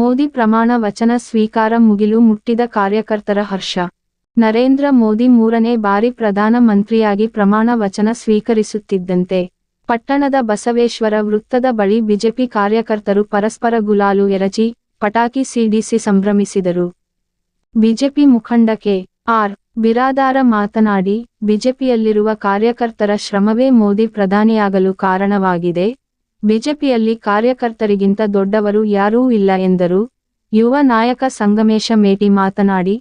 ಮೋದಿ ಪ್ರಮಾಣ ವಚನ ಸ್ವೀಕಾರ ಮುಗಿಲು ಮುಟ್ಟಿದ ಕಾರ್ಯಕರ್ತರ ಹರ್ಷ. ನರೇಂದ್ರ ಮೋದಿ ಮೂರನೇ ಬಾರಿ ಪ್ರಧಾನ ಮಂತ್ರಿಯಾಗಿ ಪ್ರಮಾಣ ವಚನ ಸ್ವೀಕರಿಸುತ್ತಿದ್ದಂತೆ. ಪಟ್ಟಣದ ಬಸವೇಶ್ವರ ವೃತ್ತದ ಬಳಿ ಬಿಜೆಪಿ ಕಾರ್ಯಕರ್ತರು ಪರಸ್ಪರ ಗುಲಾಲು ಎರಚಿ, ಪಟಾಕಿ ಸಿಡಿಸಿ ಸಂಭ್ರಮಿಸಿದರು. ಬಿಜೆಪಿ ಮುಖಂಡ ಕೆ ಆರ್. ಬಿರಾದಾರ ಮಾತನಾಡಿ, ಬಿಜೆಪಿಯಲ್ಲಿರುವ ಕಾರ್ಯಕರ್ತರ ಶ್ರಮವೇ ಮೋದಿ ಪ್ರಧಾನಿಯಾಗಲು ಕಾರಣವಾಗಿದೆ. ಬಿಜೆಪಿಯಲ್ಲಿ ಕಾರ್ಯಕರ್ತರಿಗಿಂತ ದೊಡ್ಡವರು ಯಾರೂ ಇಲ್ಲ ಎಂದರು. ಯುವ ನಾಯಕ ಸಂಗಮೇಶ ಮೇಟಿ ಮಾತನಾಡಿ,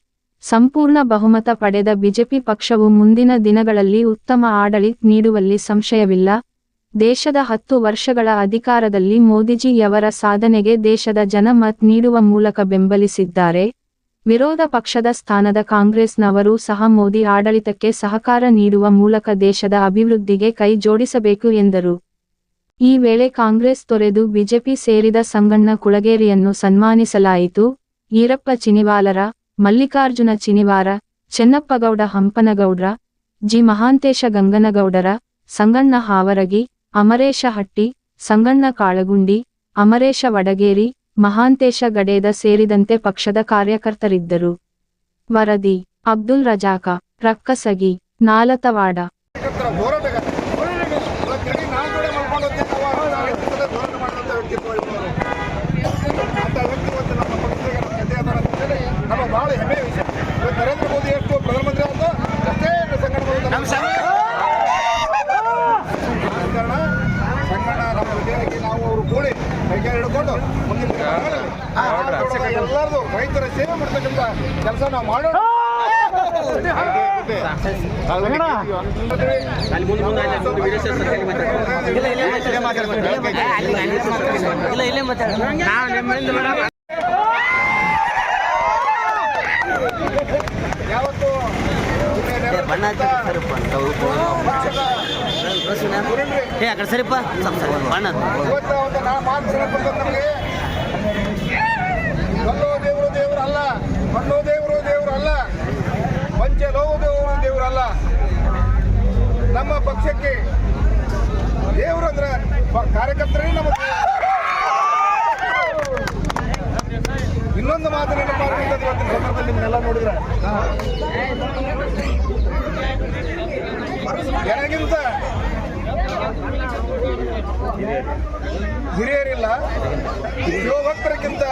ಸಂಪೂರ್ಣ ಬಹುಮತ ಪಡೆದ ಬಿಜೆಪಿ ಪಕ್ಷವು ಮುಂದಿನ ದಿನಗಳಲ್ಲಿ ಉತ್ತಮ ಆಡಳಿತ ನೀಡುವಲ್ಲಿ ಸಂಶಯವಿಲ್ಲ. ದೇಶದ ಹತ್ತು ವರ್ಷಗಳ ಅಧಿಕಾರದಲ್ಲಿ ಮೋದಿಜಿಯವರ ಸಾಧನೆಗೆ ದೇಶದ ಜನ ಮತ್ ನೀಡುವ ಮೂಲಕ ಬೆಂಬಲಿಸಿದ್ದಾರೆ. ವಿರೋಧ ಪಕ್ಷದ ಸ್ಥಾನದ ಕಾಂಗ್ರೆಸ್ನವರು ಸಹ ಮೋದಿ ಆಡಳಿತಕ್ಕೆ ಸಹಕಾರ ನೀಡುವ ಮೂಲಕ ದೇಶದ ಅಭಿವೃದ್ಧಿಗೆ ಕೈ ಜೋಡಿಸಬೇಕು ಎಂದರು. ಈ ವೇಳೆ ಕಾಂಗ್ರೆಸ್ ತೊರೆದು ಬಿಜೆಪಿ ಸೇರಿದ ಸಂಗಣ್ಣ ಕುಳಗೇರಿಯನ್ನು ಸನ್ಮಾನಿಸಲಾಯಿತು. ಈರಪ್ಪ ಚಿನಿವಾಲರ, ಮಲ್ಲಿಕಾರ್ಜುನ ಚಿನಿವಾರ, ಚೆನ್ನಪ್ಪಗೌಡ ಹಂಪನಗೌಡ್ರ, ಜಿ ಮಹಾಂತೇಶ ಗಂಗನಗೌಡರ, ಸಂಗಣ್ಣ ಹಾವರಗಿ, ಅಮರೇಶ ಹಟ್ಟಿ, ಸಂಗಣ್ಣ ಕಾಳಗುಂಡಿ, ಅಮರೇಶ ವಡಗೇರಿ, ಮಹಾಂತೇಶ ಗಡೇದ ಸೇರಿದಂತೆ ಪಕ್ಷದ ಕಾರ್ಯಕರ್ತರಿದ್ದರು. ವರದಿ, ಅಬ್ದುಲ್ ರಜಾಕ, ರಕ್ಕಸಗಿ, ನಾಲತವಾಡ ಕಾರ್ಯಕರ್ತರ ಹೋರಾಟಗಾರ ಇವತ್ತು ಇಡೀ ನಾಲ್ಕಡೆ ಮಾಡ್ಕೊಂಡು ಹೋಗ್ತಿದ್ದ ಧೋರಣೆ ಮಾಡಿದಂಥ ವ್ಯಕ್ತಿತ್ವ ಇವರು ಅಂತ ವ್ಯಕ್ತಿ ಇವತ್ತು ನಮ್ಮ ಪಕ್ಷಕ್ಕೆ ನಮ್ಮ ಜೊತೆ ಅದಾರ ಅಂತ ಹೇಳಿ ನಮ್ಮ ಬಹಳ ಹೆಮ್ಮೆಯ ವಿಷಯ ಇವತ್ತು ನರೇಂದ್ರ ಮೋದಿ ಎಷ್ಟು ಪ್ರಧಾನಮಂತ್ರಿ ಆದ ಅಷ್ಟೇ ಸಂಘಟನೆ ನಮ್ಮ ಕಾರಣ ಸಂಗಣ್ಣ ನಮ್ಮ ನಾವು ಅವರು ಕೂಡಿ ಕೈಗಾರ ಹಿಡ್ಕೊಂಡು ಮುಂದಿನ ಎಲ್ಲರದು ರೈತರ ಸೇವೆ ಮಾಡ್ತಕ್ಕಂಥ ಕೆಲಸ ನಾವು ಮಾಡೋಣ ಇಲ್ಲ ಇಲ್ಲೇ ಮಾತಾಡ ಯಾವತ್ತು ಬಣ್ಣ ಸರಿಪ್ಪ ಏ ಸರಿಪ್ಪ ಸರಿ ಬಣ್ಣ ದೇವರು ಅಲ್ಲ ದೇವರು ಅಲ್ಲ ಪಂಚ ಲೋಹ ದೇವರು ದೇವರು ಅಲ್ಲ ನಮ್ಮ ಪಕ್ಷಕ್ಕೆ ದೇವರು ಅಂದ್ರೆ ಕಾರ್ಯಕರ್ತರೇ ನಮ್ಮ ಇನ್ನೊಂದು ಮಾತು ನೆನಪು ಮಾಡ್ಕೊಂಡದ್ದು ಇವತ್ತಿನ ಸಂದರ್ಭದಲ್ಲಿ ನಿಮ್ಮನ್ನೆಲ್ಲ ನೋಡಿದ್ರೆ. ನನಗಿಂತ ಹಿರಿಯರಿಲ್ಲ? ಶಿವಭಕ್ತರಿಗಿಂತ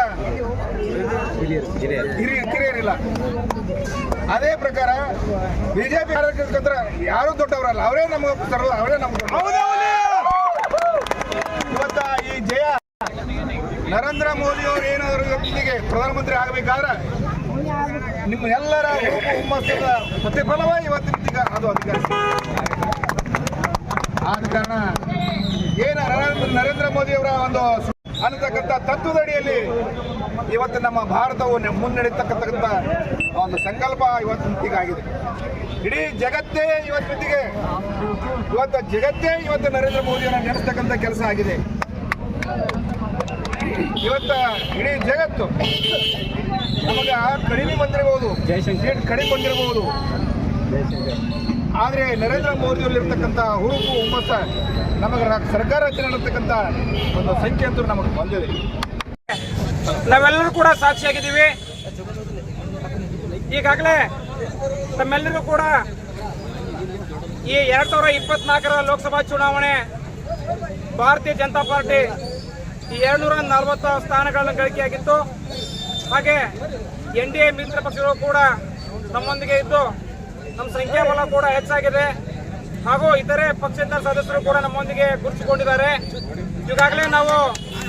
ಹಿರಿಯ ಕಿರಿಯರಿಲ್ಲ ಅದೇ ಪ್ರಕಾರ ಬಿಜೆಪಿ ಕಾರ್ಯಕರ್ತರ ಯಾರು ದೊಡ್ಡವರಲ್ಲ. ಅವರೇ ನಮ್ಗೆ ಸರ್ವ ಅವರೇ ನಮ್ಗೆ ಇವತ್ತ ಈ ಜಯ ನರೇಂದ್ರ ಮೋದಿ ಅವರು ಏನಾದರೂ ಇವತ್ತಿಗೆ ಪ್ರಧಾನಮಂತ್ರಿ ಆಗಬೇಕಾದ್ರೆ ನಿಮ್ಮ ಎಲ್ಲರ ಹುಮ್ಮಸ್ಸದ ಪ್ರತಿಫಲವ ಇವತ್ತಿನ ಅದು ಅಧಿಕಾರ. ಆದ ಕಾರಣ ಏನು ನರೇಂದ್ರ ಮೋದಿಯವರ ಮೋದಿ ಅವರ ಒಂದು ಅನ್ನತಕ್ಕಂಥ ತತ್ವದಡಿಯಲ್ಲಿ ಇವತ್ತು ನಮ್ಮ ಭಾರತವು ಮುನ್ನಡೆತಕ್ಕಂಥ ಒಂದು ಸಂಕಲ್ಪ ಇವತ್ತು ಹೀಗಾಗಿದೆ ಇಡೀ ಜಗತ್ತೇ ಇವತ್ತಿಗೆ ಇವತ್ತು ಜಗತ್ತೇ ಇವತ್ತು ನರೇಂದ್ರ ಮೋದಿಯನ್ನು ನೆನೆಸ್ತಕ್ಕಂಥ ಕೆಲಸ ಆಗಿದೆ. ಇವತ್ತ ಇಡೀ ಜಗತ್ತು ನಮಗೆ ಕಡಿಮೆ ಬಂದಿರಬಹುದು. ಕಡಿಮೆ ಬಂದಿರಬಹುದು. ಆದರೆ ನರೇಂದ್ರ ಮೋದಿಯಲ್ಲಿರ್ತಕ್ಕಂಥ ಹುರುಪು ಹುಮ್ಮಸ ನಮಗೆ ಸರ್ಕಾರ ರಚನೆ ಮಾಡತಕ್ಕಂಥ ಒಂದು ಸಂಖ್ಯೆ ಅಂತೂ ನಮಗೆ ಬಂದಿದೆ. ನಾವೆಲ್ಲರೂ ಕೂಡ ಸಾಕ್ಷಿಯಾಗಿದ್ದೀವಿ. ಈಗಾಗಲೇ ತಮ್ಮೆಲ್ಲರಿಗೂ ಕೂಡ ಈ ಎರಡ್ ಸಾವಿರದ ಇಪ್ಪತ್ನಾಲ್ಕರ ಲೋಕಸಭಾ ಚುನಾವಣೆ, ಭಾರತೀಯ ಜನತಾ ಪಾರ್ಟಿ ಈ ಎರಡ್ನೂರ ನಲವತ್ತು ಸ್ಥಾನಗಳನ್ನು ಗಳಿಕೆಯಾಗಿತ್ತು. ಹಾಗೆ ಎನ್ ಡಿ ಎ ಮಿತ್ರ ಪಕ್ಷಗಳು ಕೂಡ ನಮ್ಮೊಂದಿಗೆ ಇದ್ದು ನಮ್ಮ ಸಂಖ್ಯಾಬಲ ಕೂಡ ಹೆಚ್ಚಾಗಿದೆ. ಹಾಗೂ ಇತರೆ ಪಕ್ಷೇತರ ಸದಸ್ಯರು ಕೂಡ ನಮ್ಮೊಂದಿಗೆ ಗುರುತಿಸಿಕೊಂಡಿದ್ದಾರೆ. ಈಗಾಗಲೇ ನಾವು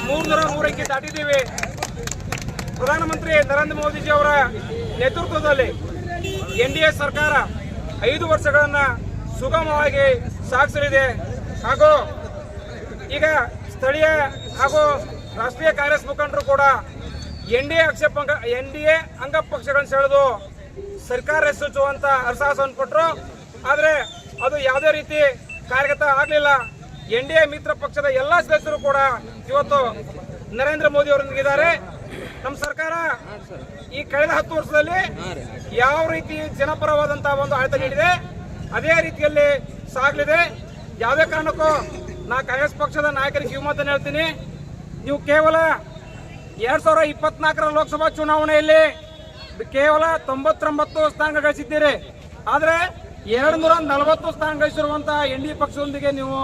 ಮೂರ್ನೂರ ಮೂರಕ್ಕೆ ದಾಟಿದ್ದೀವಿ. ಪ್ರಧಾನಮಂತ್ರಿ ನರೇಂದ್ರ ಮೋದಿಜಿ ಅವರ ನೇತೃತ್ವದಲ್ಲಿ ಎನ್ ಡಿ ಎ ಸರ್ಕಾರ ಐದು ವರ್ಷಗಳನ್ನು ಸುಗಮವಾಗಿ ಸಾಗಿಸಲಿದೆ. ಹಾಗೂ ಈಗ ಸ್ಥಳೀಯ ಹಾಗೂ ರಾಷ್ಟ್ರೀಯ ಕಾಂಗ್ರೆಸ್ ಮುಖಂಡರು ಕೂಡ ಎನ್ ಡಿ ಎ ಆಕ್ಷೇಪ ಎನ್ ಡಿ ಎ ಅಂಗಪಕ್ಷಗಳನ್ನು ಸೆಳೆದು ಸರ್ಕಾರ ಸೂಚುವಂತ ಅರ್ಸಾಸವನ್ನು ಕೊಟ್ಟರು ಆದರೆ ಅದು ಯಾವುದೇ ರೀತಿ ಕಾರ್ಯಗತ ಆಗಲಿಲ್ಲ. ಎನ್ ಡಿ ಎ ಮಿತ್ರ ಪಕ್ಷದ ಎಲ್ಲ ಸದಸ್ಯರು ಕೂಡ ಇವತ್ತು ನರೇಂದ್ರ ಮೋದಿ ಅವರೊಂದಿಗಿದ್ದಾರೆ ನಮ್ಮ ಸರ್ಕಾರ ಈ ಕಳೆದ ಹತ್ತು ವರ್ಷದಲ್ಲಿ ಯಾವ ರೀತಿ ಜನಪರವಾದಂತಹ ಒಂದು ಆಡಳಿತ ನೀಡಿದೆ, ಅದೇ ರೀತಿಯಲ್ಲಿ ಸಾಗಲಿದೆ. ಯಾವುದೇ ಕಾರಣಕ್ಕೂ ನಾ ಕಾಂಗ್ರೆಸ್ ಪಕ್ಷದ ನಾಯಕರಿಗೆ ಕಿವಿಮಾತನ್ನು ಹೇಳ್ತೀನಿ. ನೀವು ಕೇವಲ ಎರಡ್ ಸಾವಿರದ ಇಪ್ಪತ್ನಾಲ್ಕರ ಲೋಕಸಭಾ ಚುನಾವಣೆಯಲ್ಲಿ ಕೇವಲ ತೊಂಬತ್ತೊಂಬತ್ತು ಸ್ಥಾನ ಗಳಿಸಿದ್ದೀರಿ. ಆದ್ರೆ ಎರಡ್ ನೂರ ನಲವತ್ತು ಸ್ಥಾನ ಗಳಿಸಿರುವಂತಹ ಎನ್ ಡಿ ಪಕ್ಷದೊಂದಿಗೆ ನೀವು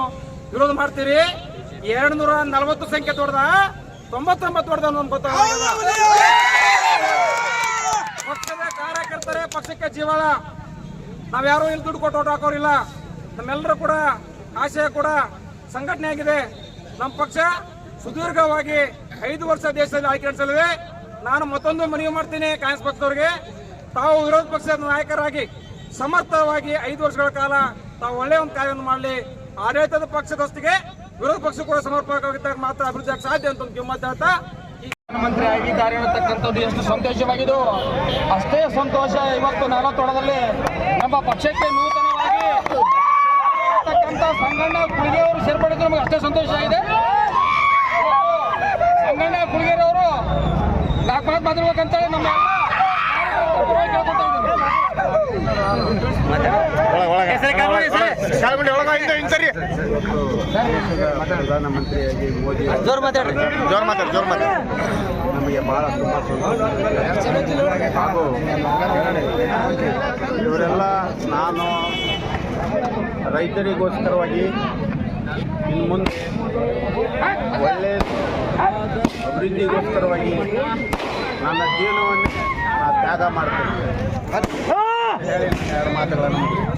ವಿರೋಧ ಮಾಡ್ತೀರಿ. ಎರಡ್ ನೂರ ನಲವತ್ತು ಸಂಖ್ಯೆ ತೊಡ್ದ ತೊಂಬತ್ತೊಂಬತ್ತು ಹೊಡೆದ ಪಕ್ಷದ ಕಾರ್ಯಕರ್ತರೇ, ಪಕ್ಷಕ್ಕೆ ಜೀವಾಳ. ನಾವ್ಯಾರು ಇಲ್ಲಿ ದುಡ್ಡು ಕೊಟ್ಟು ಓಟ್ ಹಾಕೋರಿಲ್ಲ. ನಮ್ಮೆಲ್ಲರೂ ಕೂಡ ಆಶಯ ಕೂಡ ಸಂಘಟನೆ ಆಗಿದೆ ನಮ್ಮ ಪಕ್ಷ ಸುದೀರ್ಘವಾಗಿ ಐದು ವರ್ಷ ದೇಶದಲ್ಲಿ ಆಯ್ಕೆ ನಡೆಸಲಿದೆ. ನಾನು ಮತ್ತೊಂದು ಮನವಿ ಮಾಡ್ತೀನಿ ಕಾಂಗ್ರೆಸ್ ಪಕ್ಷದವ್ರಿಗೆ. ತಾವು ವಿರೋಧ ಪಕ್ಷದ ನಾಯಕರಾಗಿ ಸಮರ್ಥವಾಗಿ ಐದು ವರ್ಷಗಳ ಕಾಲ ತಾವು ಒಳ್ಳೆಯ ಒಂದು ಕಾರ್ಯವನ್ನು ಮಾಡಲಿ. ಆಡಳಿತದ ಪಕ್ಷದಷ್ಟಿಗೆ ವಿರೋಧ ಪಕ್ಷ ಕೂಡ ಸಮರ್ಪಕವಾಗಿದ್ದಾಗ ಮಾತ್ರ ಅಭಿವೃದ್ಧಿ ಸಾಧ್ಯ ಅಂತ ಒಂದು ಕಿಮ್ಮತ್ತು ಹೇಳ್ತಾ. ಈ ಮುಖ್ಯಮಂತ್ರಿ ಆಗಿದ್ದಾರೆ ಅನ್ನತಕ್ಕಂಥದ್ದು ಎಷ್ಟು ಸಂತೋಷವಾಗಿದ್ದು. ಅಷ್ಟೇ ಸಂತೋಷ ಇವತ್ತು ನಾಲತೋಡದಲ್ಲಿ ನಮ್ಮ ಪಕ್ಷಕ್ಕೆ ನೂತನವಾಗಿ ಸಂಗಣ್ಣ ಕುಳಿಗೆ ಅವರು ಸೇರ್ಪಡಿದ್ದು ನಮಗೆ ಅಷ್ಟೇ ಸಂತೋಷ ಆಗಿದೆ ಸಂಗಣ್ಣ ಕುಳಿಗೆರೆ ಅವರು ನಾಲ್ಕು ಮಾತು ಮಾತಾಡ್ಬೇಕಂತೇಳಿ ನಮ್ಮ ಮೋದಿ ಜೋರ್ ಮಾತಾಡ್ರಿ. ಜೋರ್ ಮಾತಾಡಿ ಜೋರ್ ಮಾತಾಡಿ. ನಮಗೆ ಬಹಳ ಹಾಗೂ ಇವರೆಲ್ಲ ನಾನು ರೈತರಿಗೋಸ್ಕರವಾಗಿ ಇನ್ನು ಮುಂದೆ ಒಳ್ಳೆ ಅಭಿವೃದ್ಧಿಗೋಸ್ಕರವಾಗಿ ನನ್ನ ಜೀವನವನ್ನು ನಾನು ತ್ಯಾಗ ಮಾಡ್ತೇನೆ. ಮಾತುಗಳನ್ನು ಮುಗಿಸ್ತೇನೆ.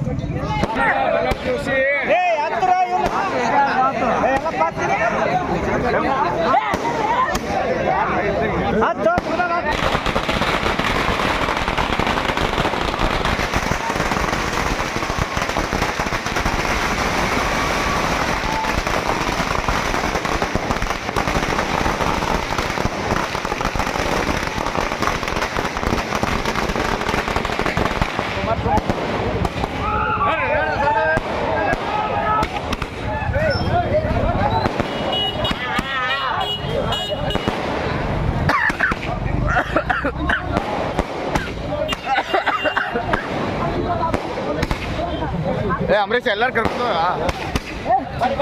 ಏ ಅಂಬರೀಷ್ ಎಲ್ಲರೂ ಕರ್ಕೊಂಡು ಗಾಡಿ